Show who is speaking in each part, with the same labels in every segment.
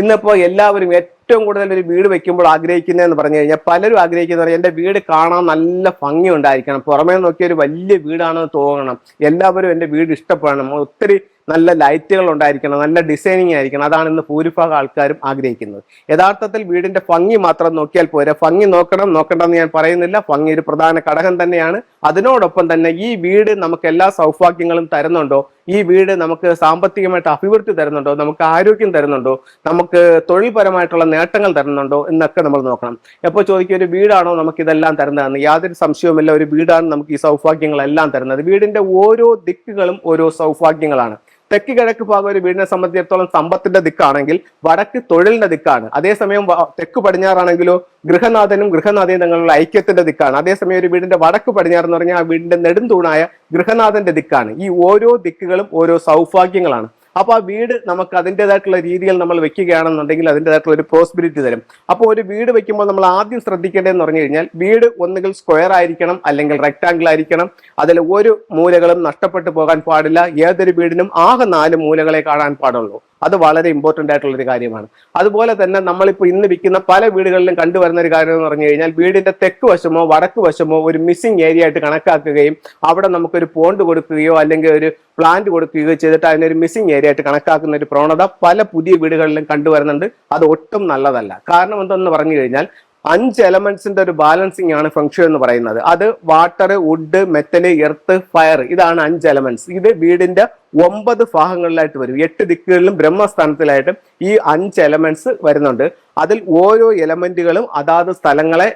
Speaker 1: ഇന്നിപ്പോ എല്ലാവരും ഏറ്റവും കൂടുതൽ ഒരു വീട് വെക്കുമ്പോൾ ആഗ്രഹിക്കുന്നതെന്ന് പറഞ്ഞു കഴിഞ്ഞാൽ പലരും ആഗ്രഹിക്കുന്നത് എന്റെ വീട് കാണാൻ നല്ല ഭംഗി ഉണ്ടായിരിക്കണം പുറമേ നോക്കിയ ഒരു വലിയ വീടാണെന്ന് തോന്നണം. എല്ലാവരും എന്റെ വീട് ഇഷ്ടപ്പെടണം. ഒത്തിരി നല്ല ലൈറ്റുകൾ ഉണ്ടായിരിക്കണം. നല്ല ഡിസൈനിങ് ആയിരിക്കണം. അതാണ് ഇന്ന് ഭൂരിഭാഗം ആൾക്കാരും ആഗ്രഹിക്കുന്നത്. യഥാർത്ഥത്തിൽ വീടിന്റെ ഭംഗി മാത്രം നോക്കിയാൽ പോരാ. ഭംഗി നോക്കണം നോക്കണ്ടെന്ന് ഞാൻ പറയുന്നില്ല. ഭംഗി ഒരു പ്രധാന ഘടകം തന്നെയാണ്. അതിനോടൊപ്പം തന്നെ ഈ വീട് നമുക്ക് എല്ലാ സൗഭാഗ്യങ്ങളും തരുന്നുണ്ടോ? ഈ വീട് നമുക്ക് സാമ്പത്തികമായിട്ട് അഭിവൃദ്ധി തരുന്നുണ്ടോ? നമുക്ക് ആരോഗ്യം തരുന്നുണ്ടോ? നമുക്ക് തൊഴിൽപരമായിട്ടുള്ള നേട്ടങ്ങൾ തരുന്നുണ്ടോ? എന്നൊക്കെ നമ്മൾ നോക്കണം. എപ്പോൾ ചോദിക്കുക ഒരു വീടാണോ നമുക്ക് ഇതെല്ലാം തരുന്നതെന്ന്? യാതൊരു സംശയവുമില്ല. ഒരു വീടാണ് നമുക്ക് ഈ സൗഭാഗ്യങ്ങളെല്ലാം തരുന്നത്. വീടിന്റെ ഓരോ ദിക്കുകളും ഓരോ സൗഭാഗ്യങ്ങളാണ്. തെക്ക് കിഴക്ക് ഭാഗം ഒരു വീടിനെ സംബന്ധിച്ചിടത്തോളം സമ്പത്തിന്റെ ദിക്കാണെങ്കിൽ വടക്ക് തൊഴിലിന്റെ ദിക്കാണ്. അതേസമയം തെക്ക് പടിഞ്ഞാറാണെങ്കിലോ ഗൃഹനാഥനും ഗൃഹനാഥയും തങ്ങളുള്ള ഐക്യത്തിന്റെ ദിക്കാണ്. അതേസമയം ഒരു വീടിന്റെ വടക്ക് പടിഞ്ഞാറ് എന്ന് പറഞ്ഞാൽ ആ വീടിന്റെ നെടുംതൂണായ ഗൃഹനാഥന്റെ ദിക്കാണ്. ഈ ഓരോ ദിക്കുകളും ഓരോ സൗഭാഗ്യങ്ങളാണ്. അപ്പൊ ആ വീട് നമുക്ക് അതിന്റെതായിട്ടുള്ള രീതിയിൽ നമ്മൾ വെക്കുകയാണെന്നുണ്ടെങ്കിൽ അതിന്റെതായിട്ടുള്ള ഒരു പോസിബിലിറ്റി തരും. അപ്പോൾ ഒരു വീട് വെക്കുമ്പോൾ നമ്മൾ ആദ്യം ശ്രദ്ധിക്കേണ്ടതെന്ന് പറഞ്ഞു കഴിഞ്ഞാൽ വീട് ഒന്നുകിൽ സ്ക്വയർ ആയിരിക്കണം അല്ലെങ്കിൽ റെക്ടാങ്കിൾ ആയിരിക്കണം. അതിൽ ഒരു മൂലകളും നഷ്ടപ്പെട്ടു പോകാൻ പാടില്ല. ഏതൊരു വീടിനും ആകെ നാല് മൂലകളെ കാണാൻ പാടുള്ളൂ. അത് വളരെ ഇമ്പോർട്ടന്റ് ആയിട്ടുള്ള ഒരു കാര്യമാണ്. അതുപോലെ തന്നെ നമ്മളിപ്പോൾ ഇന്ന് വിൽക്കുന്ന പല വീടുകളിലും കണ്ടുവരുന്ന ഒരു കാര്യം എന്ന് പറഞ്ഞു കഴിഞ്ഞാൽ വീടിന്റെ തെക്ക് വശമോ വടക്ക് വശമോ ഒരു മിസ്സിംഗ് ഏരിയ ആയിട്ട് കണക്കാക്കുകയും അവിടെ നമുക്കൊരു പോണ്ട് കൊടുക്കുകയോ അല്ലെങ്കിൽ ഒരു പ്ലാന്റ് കൊടുക്കുകയോ ചെയ്തിട്ട് അതിനൊരു മിസ്സിംഗ് ഏരിയ ആയിട്ട് കണക്കാക്കുന്ന ഒരു പ്രവണത പല പുതിയ വീടുകളിലും കണ്ടുവരുന്നുണ്ട്. അത് ഒട്ടും നല്ലതല്ല. കാരണം എന്തെന്ന് പറഞ്ഞു കഴിഞ്ഞാൽ അഞ്ച് എലമെന്റ്സിന്റെ ഒരു ബാലൻസിങ് ആണ് ഫംഗ്ഷൻ എന്ന് പറയുന്നത്. അത് water wood metal earth fire ഇതാണ് അഞ്ച് എലമെന്റ്സ് ഇത് വീടിന്റെ ഒമ്പത് ഭാഗങ്ങളിലായിട്ട് വരും. എട്ട് ദിക്കുകളിലും ബ്രഹ്മസ്ഥാനത്തിലായിട്ടും ഈ അഞ്ച് എലമെന്റ്സ് വരുന്നുണ്ട്. അതിൽ ഓരോ എലമെന്റുകളും അതാത് സ്ഥലങ്ങളെ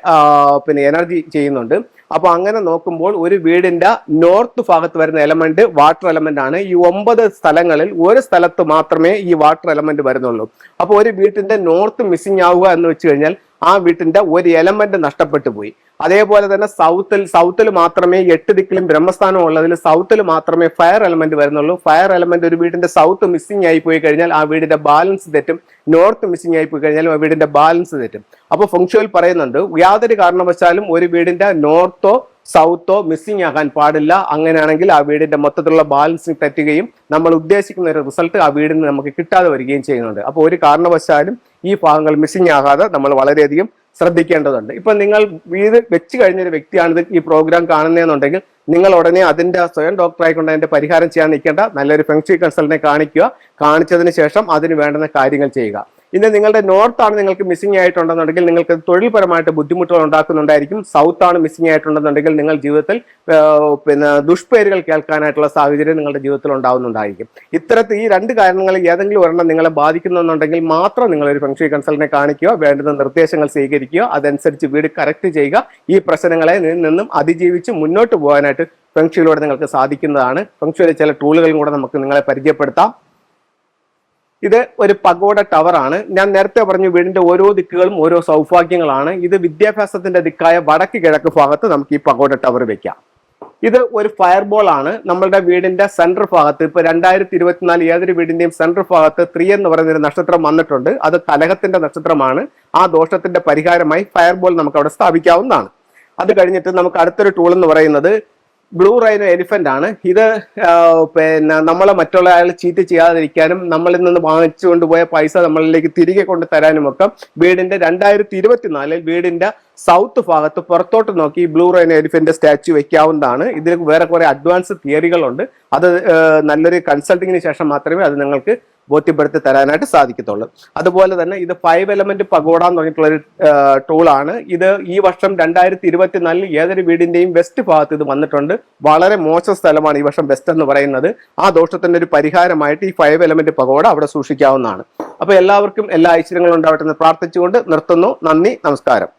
Speaker 1: പിന്നെ എനർജി ചെയ്യുന്നുണ്ട്. അപ്പൊ അങ്ങനെ നോക്കുമ്പോൾ ഒരു വീടിന്റെ നോർത്ത് ഭാഗത്ത് വരുന്ന എലമെന്റ് വാട്ടർ എലമെന്റ് ആണ്. ഈ ഒമ്പത് സ്ഥലങ്ങളിൽ ഒരു സ്ഥലത്ത് മാത്രമേ ഈ വാട്ടർ എലമെന്റ് വരുന്നുള്ളൂ. അപ്പോൾ ഒരു വീട്ടിന്റെ നോർത്ത് മിസ്സിംഗ് ആവുക എന്ന് വെച്ച് കഴിഞ്ഞാൽ ആ വീട്ടിന്റെ ഒരു എലമെന്റ് നഷ്ടപ്പെട്ടു പോയി. അതേപോലെ തന്നെ സൗത്തിൽ സൗത്തിൽ മാത്രമേ എട്ട് ദിക്കിലും ബ്രഹ്മസ്ഥാനം ഉള്ളതിൽ സൗത്തിൽ മാത്രമേ ഫയർ എലമെന്റ് വരുന്നുള്ളൂ. ഫയർ എലമെന്റ് ഒരു വീടിന്റെ സൗത്ത് മിസ്സിംഗ് ആയി പോയി കഴിഞ്ഞാൽ ആ വീടിന്റെ ബാലൻസ് തെറ്റും. നോർത്ത് മിസ്സിംഗ് ആയി പോയി കഴിഞ്ഞാൽ ആ വീടിന്റെ ബാലൻസ് തെറ്റും. അപ്പോൾ ഫംഗ്ഷനിൽ പറയുന്നുണ്ട് യാതൊരു കാരണവശാലും ഒരു വീടിന്റെ നോർത്തോ സൗത്തോ മിസ്സിംഗ് ആകാൻ പാടില്ല. അങ്ങനെയാണെങ്കിൽ ആ വീടിന്റെ മൊത്തത്തിലുള്ള ബാലൻസിങ് തെറ്റുകയും നമ്മൾ ഉദ്ദേശിക്കുന്ന ഒരു റിസൾട്ട് ആ വീടിന് നമുക്ക് കിട്ടാതെ വരികയും ചെയ്യുന്നുണ്ട്. അപ്പോൾ ഒരു കാരണവശാലും ഈ ഭാഗങ്ങൾ മിസ്സിംഗ് ആകാതെ നമ്മൾ വളരെയധികം ശ്രദ്ധിക്കേണ്ടതുണ്ട്. ഇപ്പൊ നിങ്ങൾ വീട് വെച്ച് കഴിഞ്ഞൊരു വ്യക്തിയാണിത് ഈ പ്രോഗ്രാം കാണുന്നതെന്നുണ്ടെങ്കിൽ നിങ്ങൾ ഉടനെ അതിന്റെ സ്വയം ഡോക്ടറായിക്കൊണ്ട് അതിന്റെ പരിഹാരം ചെയ്യാൻ നിൽക്കേണ്ട നല്ലൊരു ഫെങ്ഷി കൺസൾട്ടിനെ കാണിക്കുക. കാണിച്ചതിന് ശേഷം അതിന് വേണ്ടുന്ന കാര്യങ്ങൾ ചെയ്യുക. ഇനി നിങ്ങളുടെ നോർത്ത് ആണ് നിങ്ങൾക്ക് മിസ്സിംഗ് ആയിട്ടുണ്ടെന്നുണ്ടെങ്കിൽ നിങ്ങൾക്ക് തൊഴിൽപരമായിട്ട് ബുദ്ധിമുട്ടുകൾ ഉണ്ടാക്കുന്നുണ്ടായിരിക്കും. സൗത്ത് ആണ് മിസ്സിംഗ് ആയിട്ടുണ്ടെന്നുണ്ടെങ്കിൽ നിങ്ങൾ ജീവിതത്തിൽ പിന്നെ ദുഷ്പേരുകൾ കേൾക്കാനായിട്ടുള്ള സാഹചര്യം നിങ്ങളുടെ ജീവിതത്തിൽ ഉണ്ടാവുന്നുണ്ടായിരിക്കും. ഇത്തരത്തിൽ ഈ രണ്ട് കാരണങ്ങൾ ഏതെങ്കിലും ഒരെണ്ണം നിങ്ങളെ ബാധിക്കുന്നുണ്ടെങ്കിൽ മാത്രം നിങ്ങൾ ഒരു ഫെങ്ഷി കൺസൾട്ടിനെ കാണിക്കുക വേണ്ടുന്ന നിർദ്ദേശങ്ങൾ സ്വീകരിക്കുക അതനുസരിച്ച് വീട് കറക്റ്റ് ചെയ്യുക. ഈ പ്രശ്നങ്ങളെ നിന്നും അതിജീവിച്ച് മുന്നോട്ട് പോകാനായിട്ട് ഫെങ്ഷിയിലൂടെ നിങ്ങൾക്ക് സാധിക്കുന്നതാണ്. ഫെങ്ഷിയുടെ ചില ടൂളുകളും കൂടെ നമുക്ക് നിങ്ങളെ പരിചയപ്പെടുത്താം. ഇത് ഒരു പഗോഡ ടവർ ആണ്. ഞാൻ നേരത്തെ പറഞ്ഞു വീടിന്റെ ഓരോ ദിക്കുകളും ഓരോ സൗഭാഗ്യങ്ങളാണ്. ഇത് വിദ്യാഭ്യാസത്തിന്റെ ദിക്കായ വടക്ക് കിഴക്ക് ഭാഗത്ത് നമുക്ക് ഈ പഗോഡ ടവർ വെക്കാം. ഇത് ഒരു ഫയർബോൾ ആണ്. നമ്മളുടെ വീടിന്റെ സെൻട്രൽ ഭാഗത്ത് ഇപ്പൊ രണ്ടായിരത്തി ഇരുപത്തിനാല് ഏതൊരു വീടിന്റെയും സെൻട്രൽ ഭാഗത്ത് ത്രീ എന്ന് പറയുന്ന ഒരു നക്ഷത്രം വന്നിട്ടുണ്ട്. അത് കലഹത്തിന്റെ നക്ഷത്രമാണ്. ആ ദോഷത്തിന്റെ പരിഹാരമായി ഫയർബോൾ നമുക്ക് അവിടെ സ്ഥാപിക്കാവുന്നതാണ്. അത് കഴിഞ്ഞിട്ട് നമുക്ക് അടുത്തൊരു ടൂൾ എന്ന് പറയുന്നത് ബ്ലൂ റൈനോ എലിഫന്റ് ആണ്. ഇത് പിന്നെ നമ്മളെ മറ്റുള്ള ആൾ ചീറ്റ് ചെയ്യാതിരിക്കാനും നമ്മളിൽ നിന്ന് വാങ്ങിച്ചു കൊണ്ടുപോയ പൈസ നമ്മളിലേക്ക് തിരികെ കൊണ്ട് തരാനും ഒക്കെ വീടിന്റെ രണ്ടായിരത്തി ഇരുപത്തിനാലിൽ വീടിന്റെ സൗത്ത് ഭാഗത്ത് പുറത്തോട്ട് നോക്കി ബ്ലൂ റൈനോ എലിഫന്റ് സ്റ്റാച്ചു വെക്കാവുന്നതാണ്. ഇതിൽ വേറെ കുറെ അഡ്വാൻസ് തിയറികളുണ്ട്. അത് നല്ലൊരു കൺസൾട്ടിങ്ങിന് ശേഷം മാത്രമേ അത് നിങ്ങൾക്ക് ബോധ്യപ്പെടുത്തി തരാനായിട്ട് സാധിക്കത്തുള്ളൂ. അതുപോലെ തന്നെ ഇത് ഫൈവ് എലമെന്റ് പഗോഡ എന്ന് പറഞ്ഞിട്ടുള്ള ഒരു ആണ്. ഇത് ഈ വർഷം രണ്ടായിരത്തി ഇരുപത്തിനാലിൽ ഏതൊരു വീടിന്റെയും വെസ്റ്റ് ഭാഗത്ത് ഇത് വന്നിട്ടുണ്ട്. വളരെ മോശം സ്ഥലമാണ് ഈ വർഷം വെസ്റ്റ് എന്ന് പറയുന്നത്. ആ ദോഷത്തിന്റെ ഒരു പരിഹാരമായിട്ട് ഈ ഫൈവ് എലമെന്റ് പഗോഡ അവിടെ സൂക്ഷിക്കാവുന്നതാണ്. അപ്പൊ എല്ലാവർക്കും എല്ലാ ഐശ്വര്യങ്ങളും ഉണ്ടാവട്ടെ എന്ന് പ്രാർത്ഥിച്ചുകൊണ്ട് നിർത്തുന്നു. നന്ദി നമസ്കാരം.